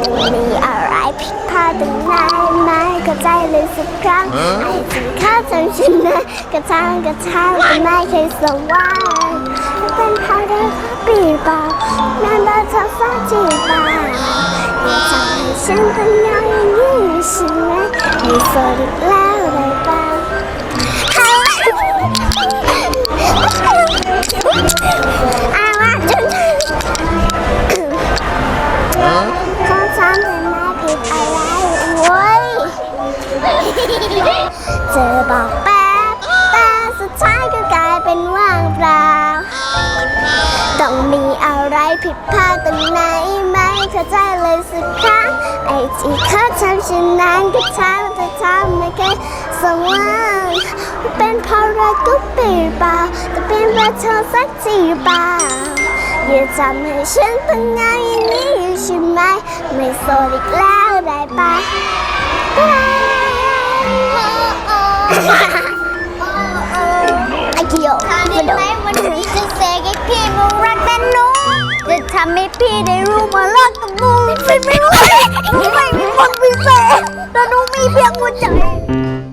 มีอะไรผิดพลาดตรงไหนไหมเข้าใจเลยสักครั้งไอ้ที่ข้าจำฉันนะกระทางกระทางแต่ไม่เคยสว่างเป็นเพราะเรื่องปีเปล่านั่นเราเธอฟ้าจีบป่าอย่าทำให้ฉันต้องยองอย่างนี้ใช่ไหมไม่โสดอีกแล้วเลยเปล่าอาว่าจน ดอะไรโว้ยเจอบอกแป๊บแต่สุดท้ายก็กลายเป็นว่างเปล่า ต้องมีอะไรผิดพลาดตรงไหนไหมเข้าใจเลยสักครั้งไอ้ที่เขาทำฉันนั้นก็ทำแต่ทำไม่เคยสว่างเป็นเพราะรักก็ปีเปล่าแต่เป็นเพราะเธอสักทีเปล่า อย่าทำให้ฉันต้องเหงาอย่างนี้อยู่ใช่ไหมไม่โสดอีกแล้วได้ปะไอ้เกี่ยวทำได้ไหมวันนี้จะเสกให้พี่มารักแต่หนูจะทำให้พี่ได้รู้มารักกับหนูเป็นไม่ไหวหนูไม่มีคนพิเศษแต่หนูมีเพียงหัวใจ